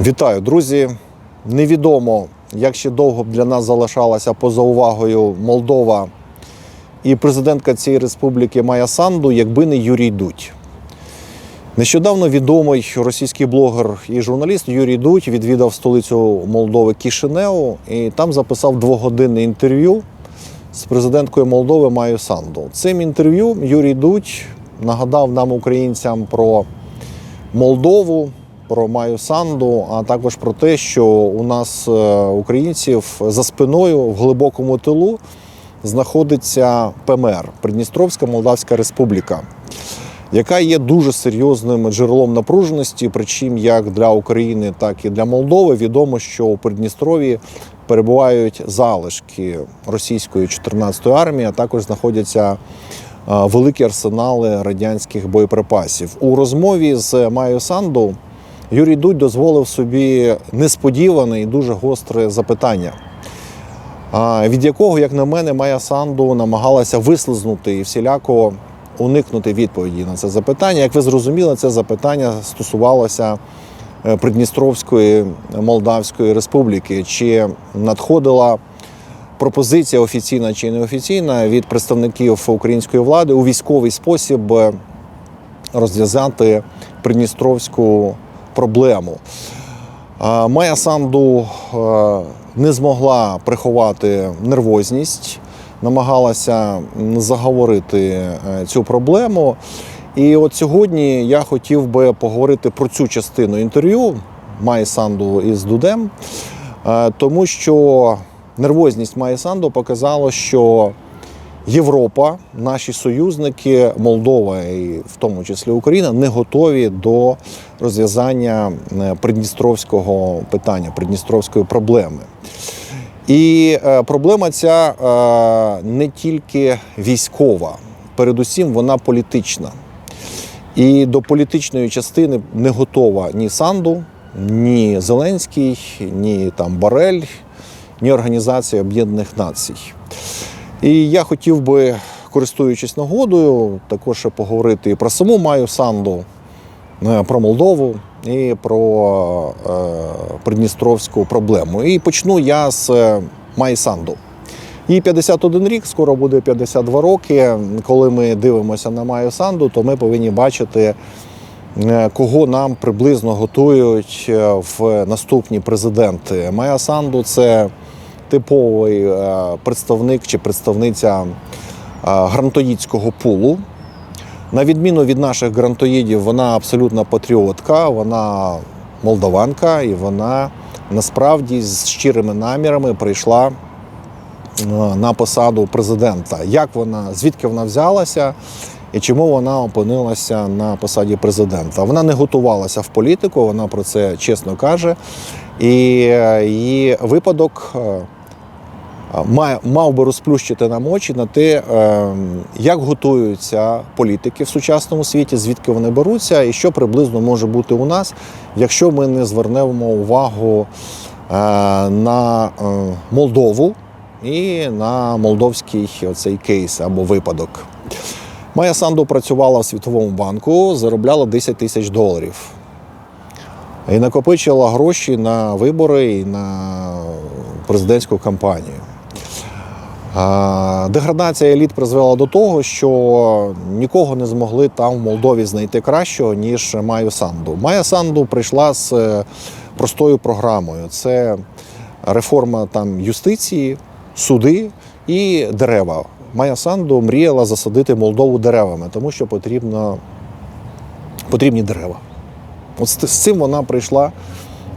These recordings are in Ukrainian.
Вітаю, друзі. Невідомо, як ще довго б для нас залишалася поза увагою Молдова і президентка цієї республіки Майя Санду, якби не Юрій Дудь. Нещодавно відомий російський блогер і журналіст Юрій Дудь відвідав столицю Молдови Кишинеу і там записав двогодинне інтерв'ю з президенткою Молдови Майю Санду. Цим інтерв'ю Юрій Дудь нагадав нам, українцям, про Молдову, про Маю Санду, а також про те, що у нас, е, українців, за спиною в глибокому тилу знаходиться ПМР Придністровська Молдавська Республіка, яка є дуже серйозним джерелом напруженості. Причому як для України, так і для Молдови відомо, що у Придністрові перебувають залишки російської 14-ї армії, а також знаходяться е, великі арсенали радянських боєприпасів. У розмові з Майю Санду Юрій Дудь дозволив собі несподіване і дуже гостре запитання, від якого, як на мене, Майя Санду намагалася вислизнути і всіляко уникнути відповіді на це запитання. Як ви зрозуміли, це запитання стосувалося е, Придністровської Молдавської Республіки. Чи надходила пропозиція офіційна чи неофіційна від представників української влади у військовий спосіб е, розв'язати Придністровську проблему. А, Майя Санду е, не змогла приховати нервозність, намагалася заговорити е, цю проблему. І от сьогодні я хотів би поговорити про цю частину інтерв'ю Майї Санду із Дудем, е, тому що нервозність Майї Санду показала, що Європа, наші союзники, Молдова і в тому числі Україна, не готові до розв'язання е, придністровського питання, придністровської проблеми. І е, проблема ця е, не тільки військова, передусім вона політична. І до політичної частини не готова ні Санду, ні Зеленський, ні там Барель, ні Організація Об'єднаних Націй. І я хотів би, користуючись нагодою, також поговорити про саму Маю Санду, е, про Молдову і про е, придністровську проблему. І почну я з е, Майї Санду. Їй 51 рік, скоро буде 52 роки. Коли ми дивимося на Майю Санду, то ми повинні бачити, е, кого нам приблизно готують в наступні президенти. Майя Санду це типовий е, представник чи представниця е, грантоїдського пулу. На відміну від наших грантоїдів, вона абсолютна патріотка, вона молдаванка, і вона насправді з щирими намірами прийшла е, на посаду президента. Як вона, звідки вона взялася і чому вона опинилася на посаді президента? Вона не готувалася в політику, вона про це чесно каже. І її випадок мав би розплющити нам очі на те, е, як готуються політики в сучасному світі, звідки вони беруться, і що приблизно може бути у нас, якщо ми не звернемо увагу е, на е, Молдову і на молдовський оцей кейс або випадок. Майя Санду працювала в Світовому банку, заробляла 10 тисяч доларів. І накопичила гроші на вибори і на президентську кампанію. Деградація еліт призвела до того, що нікого не змогли там в Молдові знайти кращого, ніж Майю Санду. Майя Санду прийшла з е, простою програмою: це реформа там юстиції, суди і дерева. Майя Санду мріяла засадити Молдову деревами, тому що потрібно, потрібні дерева. От з цим вона прийшла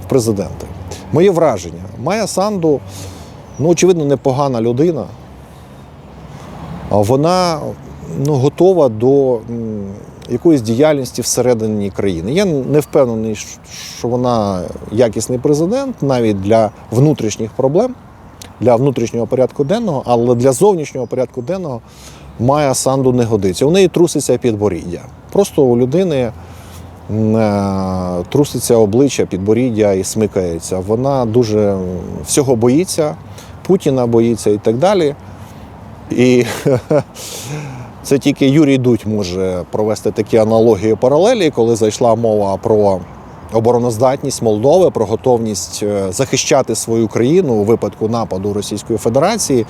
в президенти. Моє враження. Майя Санду, ну, очевидно, непогана людина. Вона ну, готова до якоїсь діяльності всередині країни. Я не впевнений, що вона якісний президент навіть для внутрішніх проблем, для внутрішнього порядку денного, але для зовнішнього порядку денного Майя Санду не годиться. У неї труситься підборіддя. Просто у людини е, труситься обличчя, підборіддя і смикається. Вона дуже всього боїться, Путіна боїться і так далі. І це тільки Юрій Дудь може провести такі аналогії паралелі, коли зайшла мова про обороноздатність Молдови, про готовність е, захищати свою країну у випадку нападу Російської Федерації.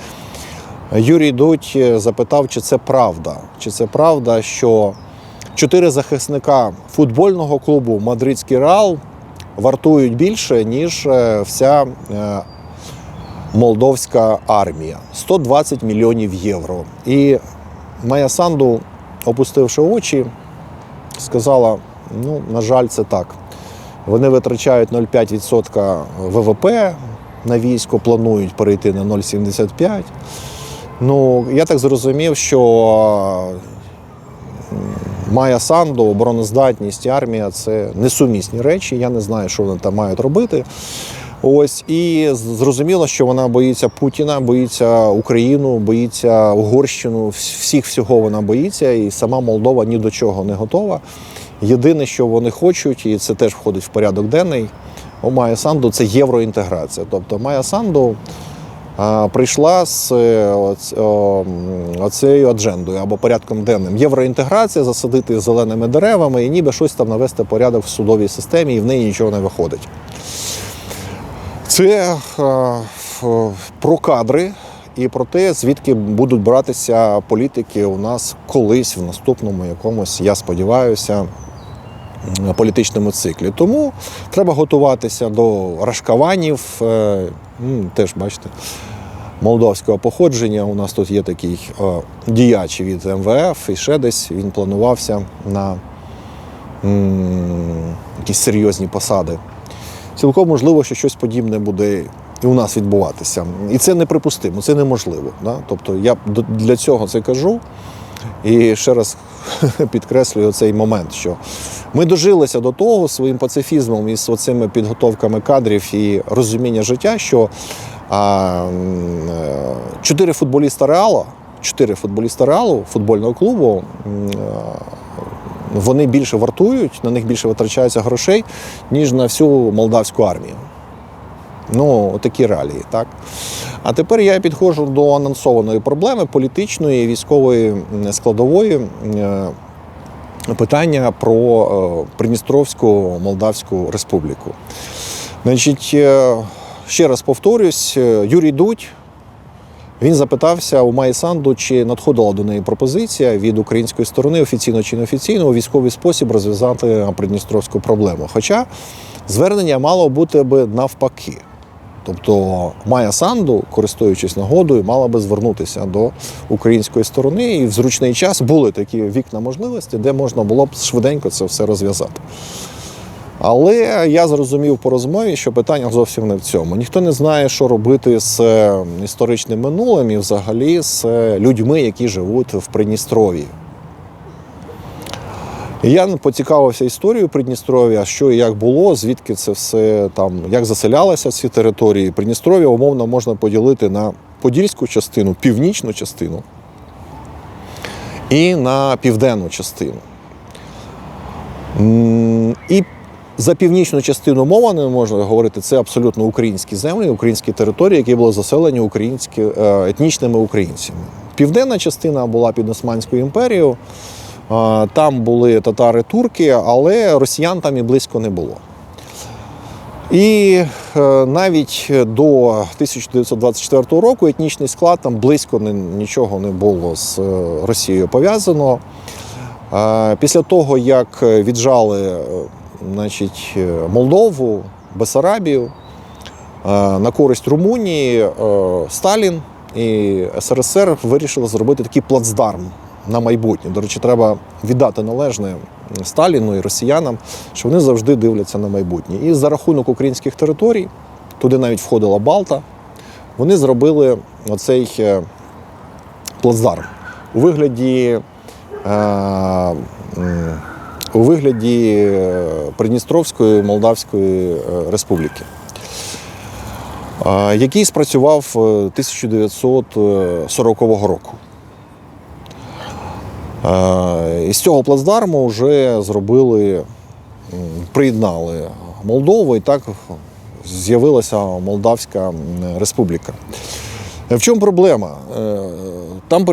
Юрій Дудь е, запитав, чи це правда. Чи це правда, що чотири захисника футбольного клубу Мадридський Реал вартують більше, ніж е, вся молдовська армія 120 мільйонів євро. І Майя Санду, опустивши очі, сказала: ну, на жаль, це так. Вони витрачають 0,5% ВВП на військо, планують перейти на 0,75%. Ну, я так зрозумів, що Майя Санду, обороноздатність і армія це несумісні речі. Я не знаю, що вони там мають робити. Ось і зрозуміло, що вона боїться Путіна, боїться Україну, боїться Угорщину. Всіх всього вона боїться, і сама Молдова ні до чого не готова. Єдине, що вони хочуть, і це теж входить в порядок денний. У Майя Санду це євроінтеграція. Тобто Майя Санду а, прийшла з е, оцею аджендою або порядком денним. Євроінтеграція, засадити зеленими деревами і ніби щось там навести порядок в судовій системі, і в неї нічого не виходить. Це е, про кадри і про те, звідки будуть братися політики у нас колись в наступному якомусь, я сподіваюся, політичному циклі. Тому треба готуватися до рашкаванів. е, Теж бачите. Молдовського походження. У нас тут є такий е, діяч від МВФ і ще десь він планувався на якісь серйозні посади цілком можливо, що щось подібне буде і у нас відбуватися. І це неприпустимо, це неможливо. Да? Тобто я для цього це кажу. І ще раз підкреслюю цей момент, що ми дожилися до того своїм пацифізмом і з оцими підготовками кадрів і розуміння життя, що чотири футболіста Реала, чотири футболіста Реалу, футбольного клубу, вони більше вартують, на них більше витрачається грошей, ніж на всю молдавську армію. Ну, такі реалії, так. А тепер я підходжу до анонсованої проблеми політичної військової складової е, питання про е, Придністровську Молдавську Республіку. Значить, е, ще раз повторюсь, Юрій Дудь він запитався у Майї Санду, чи надходила до неї пропозиція від української сторони, офіційно чи неофіційно, у військовий спосіб розв'язати придністровську проблему. Хоча звернення мало бути би навпаки. Тобто Майя Санду, користуючись нагодою, мала би звернутися до української сторони, і в зручний час були такі вікна можливості, де можна було б швиденько це все розв'язати. Але я зрозумів по розмові, що питання зовсім не в цьому. Ніхто не знає, що робити з е, історичним минулим і взагалі з е, людьми, які живуть в Придністров'ї. Я поцікавився історією Придністров'я, що і як було, звідки це все там, як заселялися ці території. Придністров'я умовно можна поділити на подільську частину, північну частину і на південну частину. І за північну частину мова не можна говорити, це абсолютно українські землі, українські території, які були заселені українські, е, етнічними українцями. Південна частина була під Османською імперією. Е, Там були татари-турки, але росіян там і близько не було. І е, навіть до 1924 року етнічний склад там близько нічого не було з Росією пов'язано. Після того, як віджали значить, е, Молдову, Бесарабію е, на користь Румунії, е, Сталін і СРСР вирішили зробити такий плацдарм на майбутнє. До речі, треба віддати належне Сталіну і росіянам, що вони завжди дивляться на майбутнє. І за рахунок українських територій, туди навіть входила Балта, вони зробили оцей плацдарм у вигляді. У вигляді е, Придністровської Молдавської е, Республіки, який спрацював е, 1940 року. Е, І з цього плацдарму вже зробили, приєднали Молдову, і так з'явилася Молдавська Республіка. В чому проблема? Там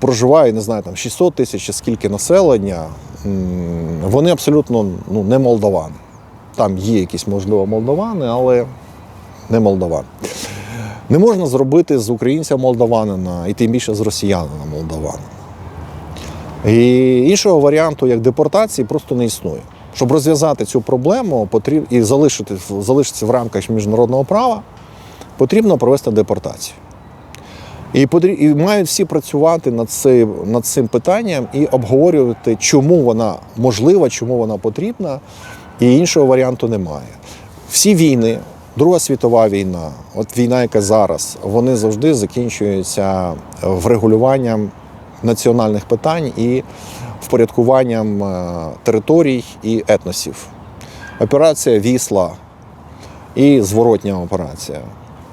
проживає, не знаю, там 600 тисяч скільки населення. Вони абсолютно ну, не молдавани. Там є якісь, можливо, молдовани, але не молдаван. Не можна зробити з українця молдаванина і тим більше з росіянина молдаванина. І іншого варіанту, як депортації, просто не існує. Щоб розв'язати цю проблему і залишити, залишитися в рамках міжнародного права, потрібно провести депортацію. І, і мають всі працювати над цим, над цим питанням і обговорювати, чому вона можлива, чому вона потрібна, і іншого варіанту немає. Всі війни, Друга світова війна, от війна, яка зараз, вони завжди закінчуються врегулюванням національних питань і впорядкуванням е, територій і етносів. Операція Вісла і зворотня операція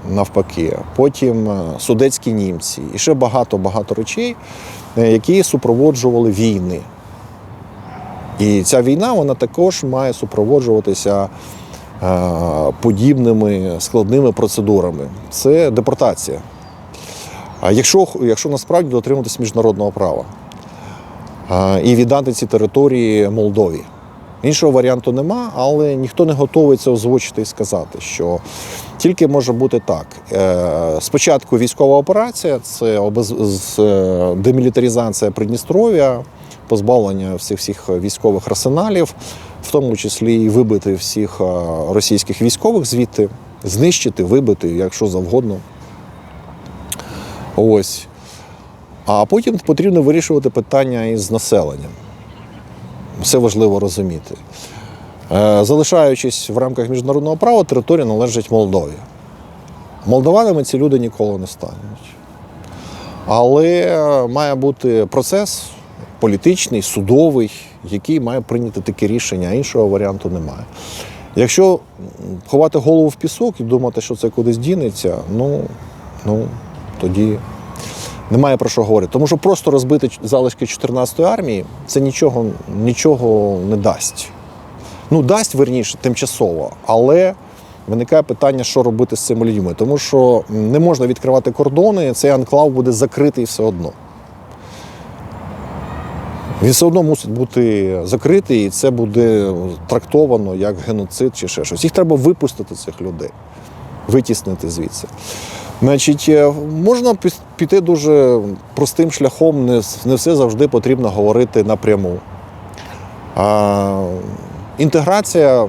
навпаки. Потім е, судецькі німці і ще багато-багато речей, е, які супроводжували війни. І ця війна вона також має супроводжуватися е, подібними складними процедурами. Це депортація. А якщо, якщо насправді дотримуватись міжнародного права і віддати ці території Молдові. Іншого варіанту нема, але ніхто не готовий це озвучити і сказати, що тільки може бути так. Е, Спочатку військова операція, це е, демілітаризація Придністров'я, позбавлення всіх всіх військових арсеналів, в тому числі і вибити всіх е, російських військових звідти, знищити, вибити, якщо завгодно. Ось. А потім потрібно вирішувати питання із населенням. Все важливо розуміти. Е, Залишаючись в рамках міжнародного права, територія належить Молдові. Молдаванами ці люди ніколи не стануть. Але має бути процес політичний, судовий, який має прийняти таке рішення, а іншого варіанту немає. Якщо ховати голову в пісок і думати, що це кудись дінеться, ну, ну тоді немає про що говорити. Тому що просто розбити залишки 14-ї армії це нічого, нічого не дасть. Ну, дасть верніше тимчасово, але виникає питання, що робити з цими людьми. Тому що не можна відкривати кордони, цей анклав буде закритий все одно. Він все одно мусить бути закритий, і це буде трактовано як геноцид чи ще щось. Їх треба випустити, цих людей, витіснити звідси. Значить, е, можна піти дуже простим шляхом, не, все завжди потрібно говорити напряму. А, інтеграція е,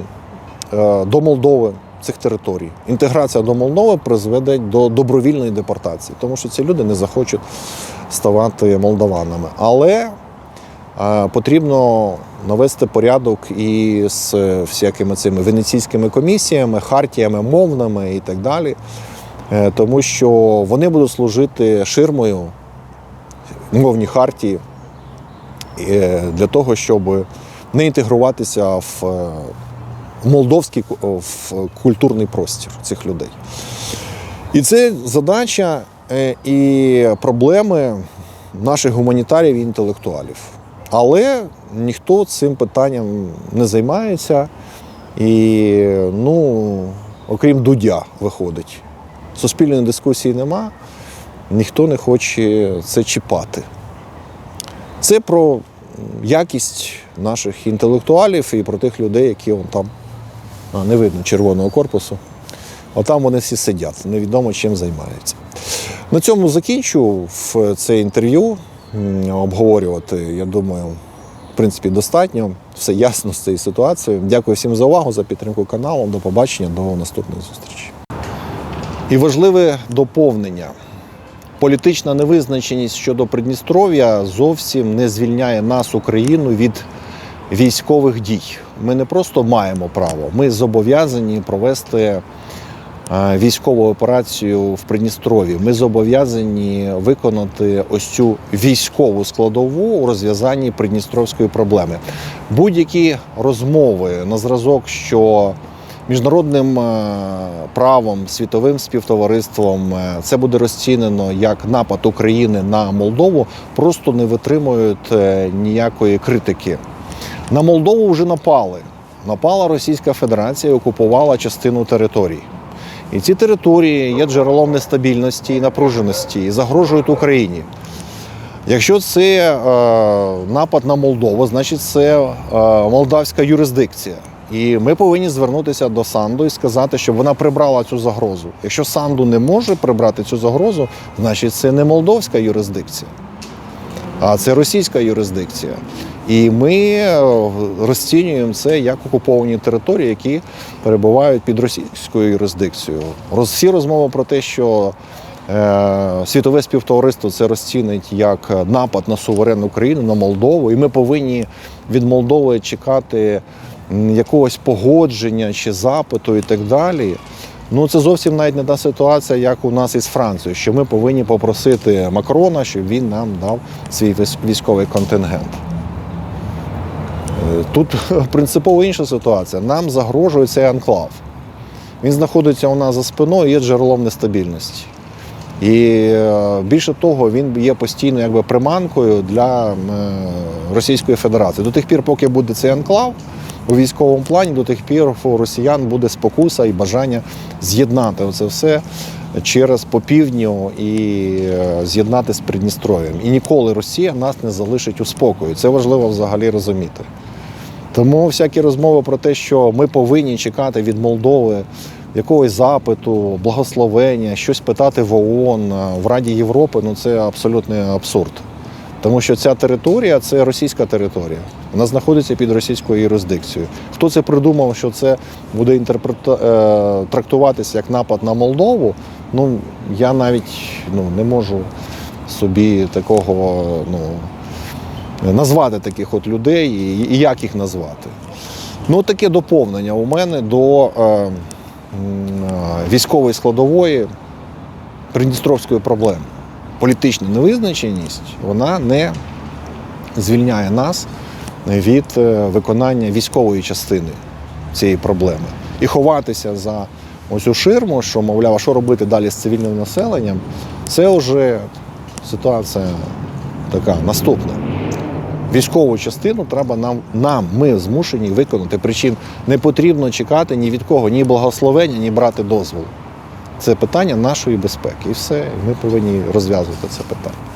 до Молдови цих територій. Інтеграція до Молдови призведе до добровільної депортації, тому що ці люди не захочуть ставати молдаванами. Але е, потрібно навести порядок і з всякими цими венеційськими комісіями, хартіями мовними і так далі. Е, Тому що вони будуть служити ширмою мовні хартії е, для того, щоб не інтегруватися в е, молдовський в культурний простір цих людей. І це задача і проблеми наших гуманітарів і інтелектуалів. Але ніхто цим питанням не займається. І, ну, окрім Дудя, виходить. Суспільної дискусії нема, ніхто не хоче це чіпати. Це про якість наших інтелектуалів і про тих людей, які вон там не видно червоного корпусу. Отам вони всі сидять, невідомо чим займаються. На цьому закінчу це інтерв'ю обговорювати, я думаю, в принципі, достатньо. Все ясно з цією ситуацією. Дякую всім за увагу, за підтримку каналу. До побачення, до наступної зустрічі. І важливе доповнення. Політична невизначеність щодо Придністров'я зовсім не звільняє нас, Україну, від військових дій. Ми не просто маємо право, ми зобов'язані провести е, військову операцію в Придністров'ї. Ми зобов'язані виконати ось цю військову складову у розв'язанні придністровської проблеми. Будь-які розмови на зразок, що міжнародним е, правом, світовим співтовариством е, це буде розцінено як напад України на Молдову, просто не витримують е, ніякої критики. На Молдову вже напали. Напала Російська Федерація і окупувала частину територій. І ці території є джерелом нестабільності і напруженості і загрожують Україні. Якщо це е, напад на Молдову, значить це е, молдавська юрисдикція. І ми повинні звернутися до Санду і сказати, щоб вона прибрала цю загрозу. Якщо Санду не може прибрати цю загрозу, значить це не молдовська юрисдикція, а це російська юрисдикція. І ми е, розцінюємо це як окуповані території, які перебувають під російською юрисдикцією. Всі розмови про те, що е, світове співтовариство це розцінить як напад на суверенну країну, на Молдову, і ми повинні від Молдови чекати якогось погодження чи запиту і так далі. Ну, це зовсім навіть не та ситуація, як у нас із Францією, що ми повинні попросити Макрона, щоб він нам дав свій військовий контингент. Е, Тут принципово інша ситуація. Нам загрожує цей анклав. Він знаходиться у нас за спиною і є джерелом нестабільності. І е, більше того, він є постійно якби приманкою для е, Російської Федерації. До тих пір, поки буде цей анклав у військовому плані, до тих пір у росіян буде спокуса і бажання з'єднати це все через попівдню і е, з'єднати з Придністров'ям. І ніколи Росія нас не залишить у спокої. Це важливо взагалі розуміти. Тому всякі розмови про те, що ми повинні чекати від Молдови якогось запиту, благословення, щось питати в ООН, в Раді Європи, ну це абсолютний абсурд. Тому що ця територія це російська територія. Вона знаходиться під російською юрисдикцією. Хто це придумав, що це буде інтерпрета... е, трактуватися як напад на Молдову? Ну я навіть ну, не можу собі такого ну, назвати таких от людей і, як їх назвати. Ну, таке доповнення у мене до е, е, військової складової придністровської проблеми. Політична невизначеність вона не звільняє нас від е, виконання військової частини цієї проблеми. І ховатися за ось ширму, що, мовляв, а що робити далі з цивільним населенням, це вже ситуація така наступна. Військову частину треба нам, нам, ми змушені виконати. Причин не потрібно чекати ні від кого, ні благословення, ні брати дозволу. Це питання нашої безпеки. І все, ми повинні розв'язувати це питання.